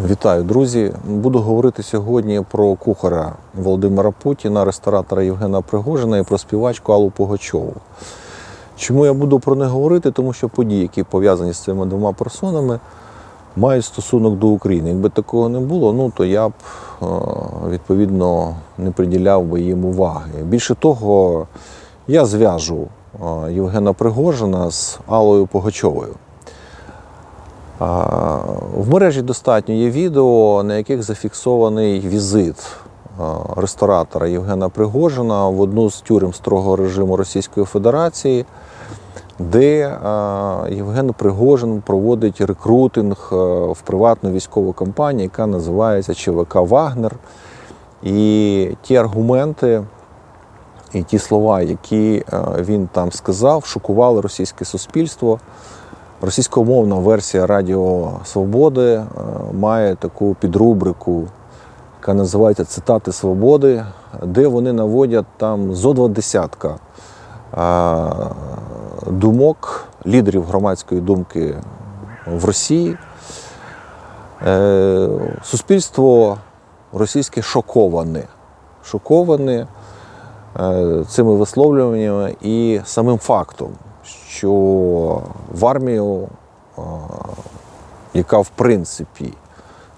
Вітаю, друзі. Буду говорити сьогодні про кухаря Володимира Путіна, ресторатора Євгена Пригожина і про співачку Аллу Пугачову. Чому я буду про них говорити? Тому що події, які пов'язані з цими двома персонами, мають стосунок до України. Якби такого не було, ну то я б е, відповідно не приділяв би їм уваги. Більше того, я зв'яжу е, Євгена Пригожина з Аллою Пугачовою. В мережі достатньо є відео, на яких зафіксований візит ресторатора Євгена Пригожина в одну з тюрем строгого режиму Російської Федерації, де Євген Пригожин проводить рекрутинг в приватну військову компанію, яка називається ЧВК Вагнер. І ті аргументи, і ті слова, які він там сказав, шокували російське суспільство. Російськомовна версія Радіо Свободи е, має таку підрубрику, яка називається Цитати Свободи, де вони наводять там зо два десятка е, думок лідерів громадської думки в Росії. Е, Суспільство російське шоковане. Шоковане цими висловлюваннями і самим фактом, що в армію, яка в принципі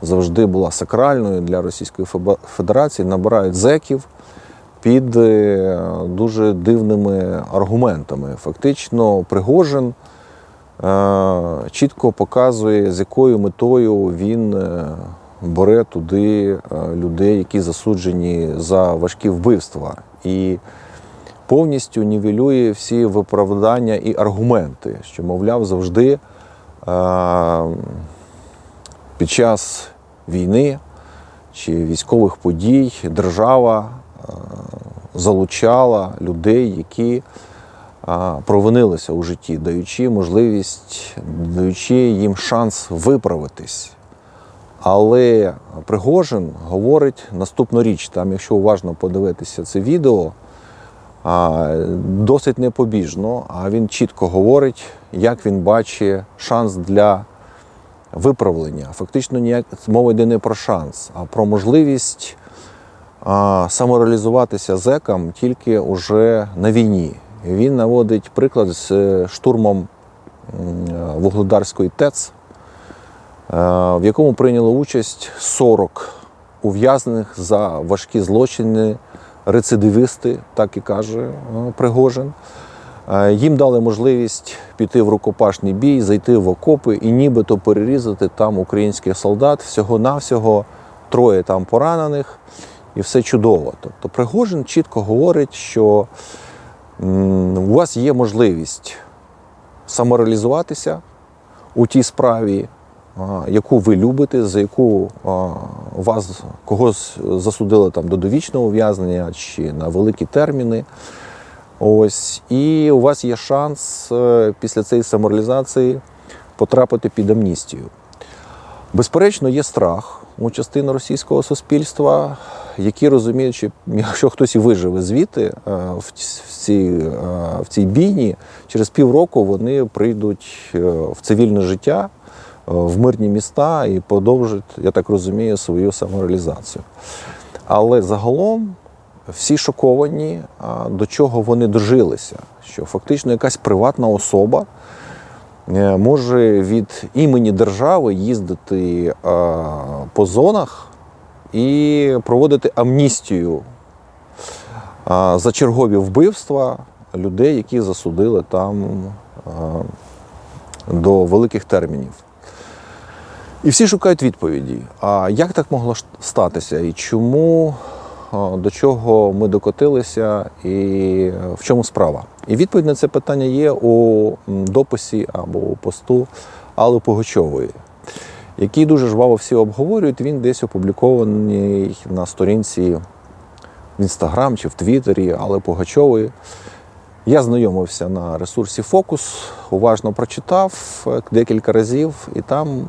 завжди була сакральною для Російської Федерації, набирають зеків під е, дуже дивними аргументами. Фактично, Пригожин е, чітко показує, з якою метою він е, бере туди людей, які засуджені за важкі вбивства. І повністю нівелює всі виправдання і аргументи, що, мовляв, завжди е, під час війни чи військових подій держава е, залучала людей, які е, провинилися у житті, даючи можливість, даючи їм шанс виправитись. Але Пригожин говорить наступну річ. Там, якщо уважно подивитися це відео, досить непобіжно, а він чітко говорить, як він бачить шанс для виправлення. Фактично, ніяк мова йде не про шанс, а про можливість самореалізуватися зекам тільки уже на війні. Він наводить приклад з е, штурмом Вугледарської ТЕЦ, е, в якому прийняло участь 40 ув'язнених за важкі злочини, рецидивісти, так і каже е, Пригожин. Е, Їм дали можливість піти в рукопашний бій, зайти в окопи і нібито перерізати там українських солдат. Всього-навсього троє там поранених, і все чудово. Тобто Пригожин чітко говорить, що у вас є можливість самореалізуватися у тій справі, яку ви любите, за яку вас когось засудили там до довічного ув'язнення чи на великі терміни. Ось, і у вас є шанс е, після цієї самореалізації потрапити під амністію. Безперечно, є страх у частини російського суспільства, які розуміють, що якщо хтось і виживе звідти е, в цій, е, в цій бійні, через півроку вони прийдуть в цивільне життя, в мирні міста і продовжать, я так розумію, свою самореалізацію. Але загалом всі шоковані, до чого вони дожилися, що фактично якась приватна особа е, може від імені держави їздити по зонах і проводити амністію за чергові вбивства людей, які засудили там до великих термінів. І всі шукають відповіді. А як так могло статися? І чому до чого ми докотилися, і в чому справа? І відповідь на це питання є у дописі або у посту Алли Пугачової, який дуже жваво всі обговорюють. Він десь опублікований на сторінці в Інстаграм чи в Твіттері Алли Пугачової. Я знайомився на ресурсі Фокус, уважно прочитав е, декілька разів, і там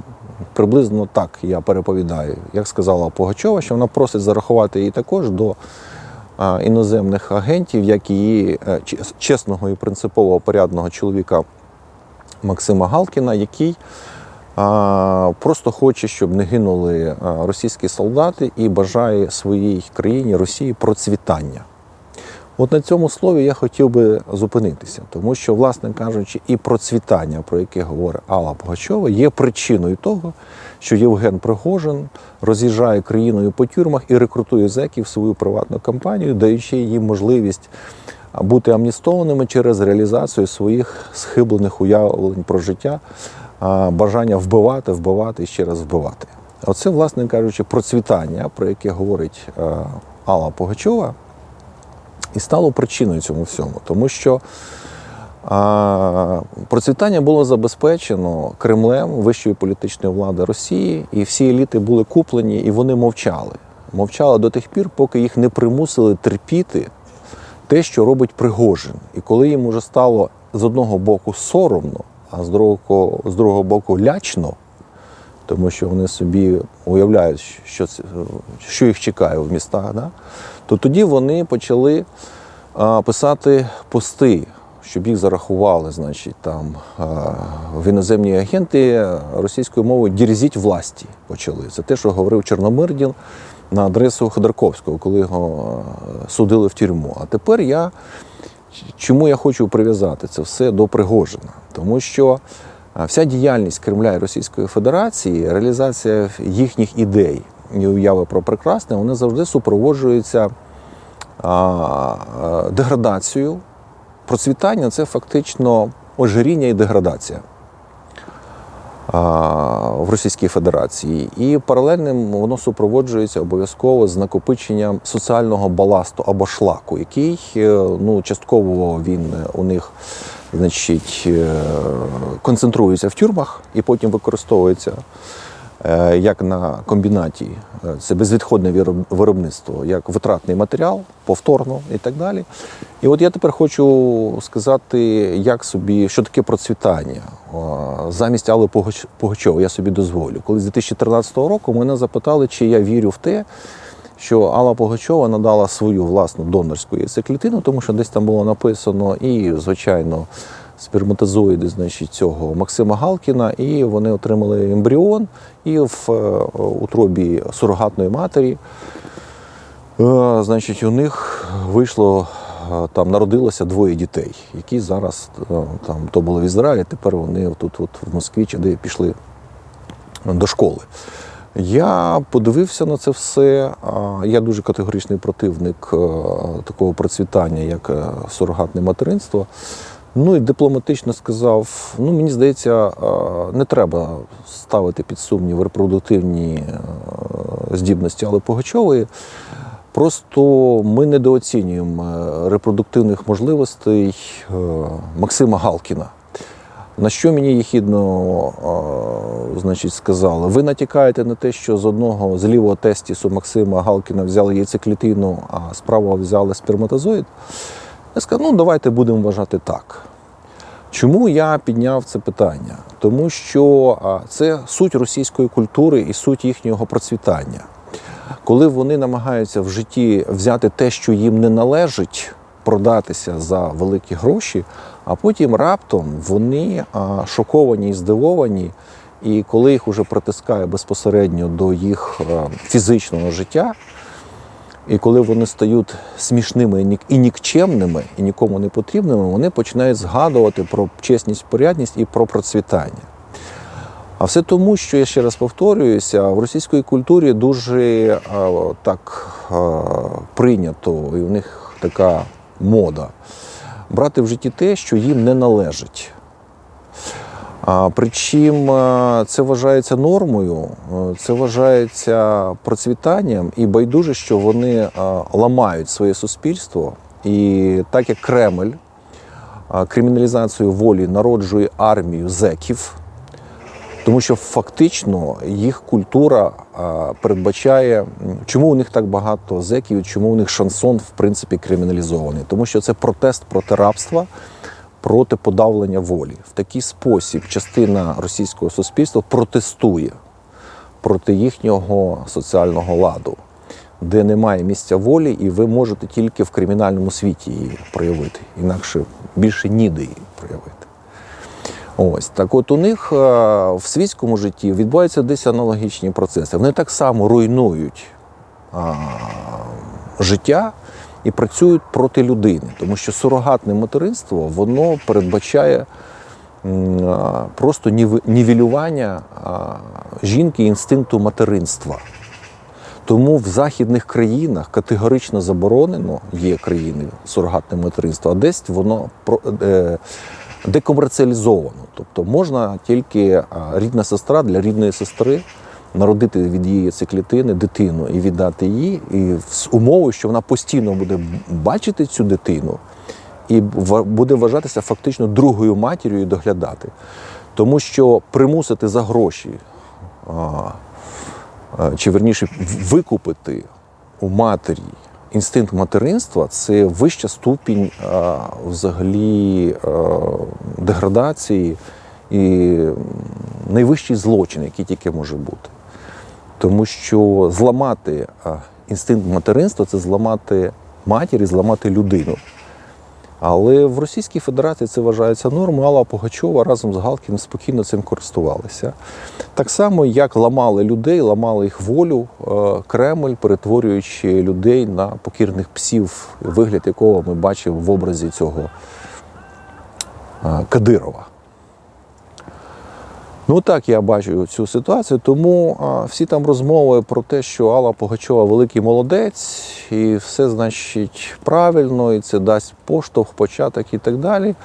приблизно так я переповідаю. Як сказала Пугачова, що вона просить зарахувати її також до іноземних агентів, як її е, чесного і принципово порядного чоловіка Максима Галкіна, який просто хоче, щоб не гинули російські солдати і бажає своїй країні Росії процвітання. От на цьому слові я хотів би зупинитися, тому що, власне кажучи, і процвітання, про яке говорить Алла Пугачова, є причиною того, що Євген Пригожин роз'їжджає країною по тюрмах і рекрутує зеків в свою приватну кампанію, даючи їм можливість бути амністованими через реалізацію своїх схиблених уявлень про життя, бажання вбивати, вбивати і ще раз вбивати. Оце, власне кажучи, процвітання, про яке говорить Алла Пугачова і стало причиною цьому всьому, тому що а, процвітання було забезпечено Кремлем, вищою політичною влади Росії, і всі еліти були куплені, і вони мовчали. Мовчали до тих пір, поки їх не примусили терпіти те, що робить Пригожин. І коли їм уже стало з одного боку соромно, а з другого, з другого боку лячно, тому що вони собі уявляють, що, що їх чекає в містах, да? То тоді вони почали писати пости, щоб їх зарахували, значить, там в іноземні агенти російською мовою дірзіть власті почали. Це те, що говорив Чорномирдін на адресу Ходорковського, коли його судили в тюрму. А тепер я чому я хочу прив'язати це все до Пригожина? Тому що вся діяльність Кремля і Російської Федерації, реалізація їхніх ідей і уяви про прекрасне, вони завжди супроводжуються а, деградацією. Процвітання це фактично ожиріння і деградація в Російській Федерації. І паралельним воно супроводжується обов'язково з накопиченням соціального баласту або шлаку, який е, ну, частково він у них значить, е, концентрується в тюрмах і потім використовується е, як на комбінаті, е, це безвідходне виробництво, як витратний матеріал, повторно і так далі. І от я тепер хочу сказати, як собі, що таке процвітання. Замість Алли Пугач- Пугачової я собі дозволю. Коли з 2013 року мене запитали, чи я вірю в те, що Алла Пугачова надала свою власну донорську яйцеклітину, тому що десь там було написано, і, звичайно, сперматозоїди значить, цього Максима Галкіна, і вони отримали ембріон, і в е, утробі сурогатної матері, е, значить, у них вийшло. е, Там народилося двоє дітей, які зараз там то було в Ізраїлі, тепер вони тут, от в Москві чи де пішли до школи. Я подивився на це все. Я дуже категоричний противник такого процвітання, як сурогатне материнство. Ну і дипломатично сказав: ну мені здається, не треба ставити під сумнів репродуктивні е, здібності Алли Пугачової. Просто ми недооцінюємо е, репродуктивних можливостей е, Максима Галкіна. На що мені е, значить, сказали? Ви натякаєте на те, що з одного з лівого тестісу Максима Галкіна взяли яйцеклітину, а з правого взяли сперматозоїд. Я сказав, ну давайте будемо вважати так. Чому я підняв це питання? Тому що це суть російської культури і суть їхнього процвітання. Коли вони намагаються в житті взяти те, що їм не належить, продатися за великі гроші, а потім раптом вони шоковані і здивовані. І коли їх уже притискає безпосередньо до їх фізичного життя, і коли вони стають смішними і нікчемними, і нікому не потрібними, вони починають згадувати про чесність, порядність і про процвітання. А все тому, що я ще раз повторююся, в російській культурі дуже е, так е, прийнято, і в них така мода брати в житті те, що їм не належить. Причим е, це вважається нормою, е, це вважається процвітанням і байдуже, що вони е, ламають своє суспільство. І так як Кремль криміналізацію волі народжує армію зеків, тому що фактично їх культура передбачає, чому у них так багато зеків, чому у них шансон в принципі криміналізований. Тому що це протест проти рабства, проти подавлення волі. В такий спосіб частина російського суспільства протестує проти їхнього соціального ладу, де немає місця волі, і ви можете тільки в кримінальному світі її проявити. Інакше більше ніде її проявити. Ось так, от у них е, в світському житті відбуваються десь аналогічні процеси. Вони так само руйнують а, життя і працюють проти людини, тому що сурогатне материнство воно передбачає просто нівелювання жінки інстинкту материнства. Тому в західних країнах категорично заборонено є країни сурогатне материнство, а десь воно е, декомерціалізовано. Тобто можна тільки рідна сестра для рідної сестри народити від її циклітини дитину і віддати їй, і з умовою, що вона постійно буде бачити цю дитину і буде вважатися фактично другою матір'ю і доглядати. Тому що примусити за гроші чи верніше викупити у матері інстинкт материнства це вища ступінь взагалі деградації і найвищий злочин, який тільки може бути. Тому що зламати інстинкт материнства це зламати матір і зламати людину. Але в Російській Федерації це вважається нормою. Алла Пугачова разом з Галкіним спокійно цим користувалися. Так само, як ламали людей, ламали їх волю, е, Кремль, перетворюючи людей на покірних псів, вигляд якого ми бачимо в образі цього е, Кадирова. Ну так я бачу цю ситуацію. Тому всі там розмови про те, що Алла Пугачова великий молодець, і все значить правильно, і це дасть поштовх, початок і так далі.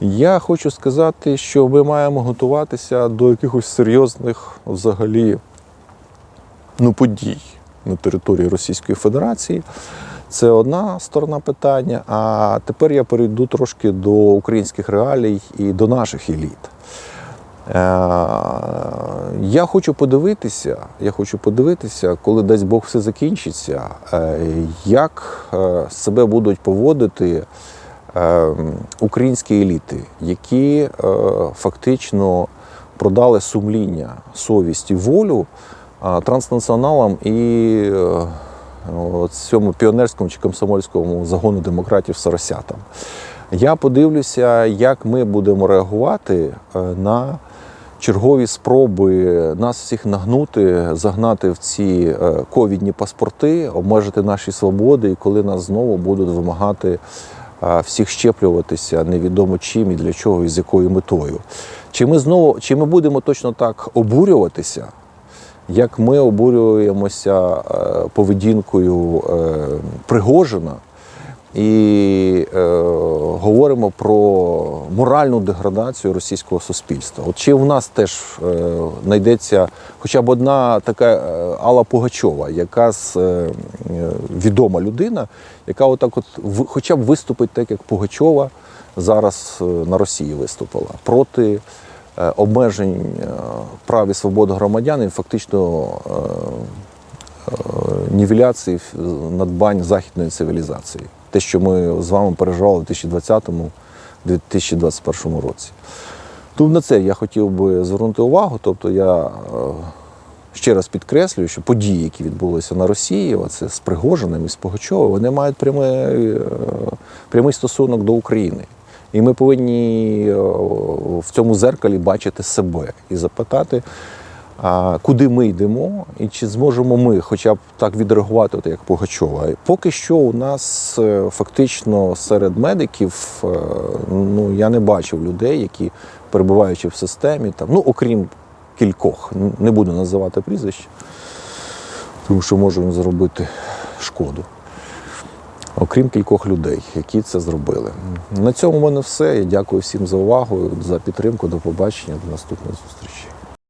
Я хочу сказати, що ми маємо готуватися до якихось серйозних взагалі ну, подій на території Російської Федерації. Це одна сторона питання. А тепер я перейду трошки до українських реалій і до наших еліт. Е, Я хочу подивитися, я хочу подивитися, коли дасть Бог все закінчиться, е, як е, себе будуть поводити українські еліти, які фактично продали сумління, совість і волю транснаціоналам і цьому піонерському чи комсомольському загону демократів Соросятам. Я подивлюся, як ми будемо реагувати е, на чергові спроби нас всіх нагнути, загнати в ці е, ковідні паспорти, обмежити наші свободи, і коли нас знову будуть вимагати е, всіх щеплюватися невідомо чим і для чого і з якою метою. Чи ми знову чи ми будемо точно так обурюватися? Як ми обурюємося поведінкою Пригожина і е, говоримо про моральну деградацію російського суспільства. От чи в нас теж е, знайдеться хоча б одна така е, Алла Пугачова, яка з е, е, відома людина, яка отак, от в- хоча б виступить так, як Пугачова зараз е, на Росії виступила проти е, обмежень е, прав і свобод громадян і фактично е, е, нівеляції е, надбань західної цивілізації. Те, що ми з вами переживали в 2020-2021 році. Тут на це я хотів би звернути увагу. Тобто я е, ще раз підкреслюю, що події, які відбулися на Росії, оце з Пригожиним і з Пугачовим, вони мають прямий, е, прямий стосунок до України. І ми повинні е, в цьому зеркалі бачити себе і запитати, куди ми йдемо, і чи зможемо ми хоча б так відреагувати, як Пугачова. Поки що у нас е, фактично серед медиків е, ну, я не бачив людей, які перебуваючи в системі, там, ну окрім кількох, не буду називати прізвища, тому що можу зробити шкоду. Окрім кількох людей, які це зробили. На цьому в мене все. Я дякую всім за увагу, за підтримку. До побачення, до наступної зустрічі.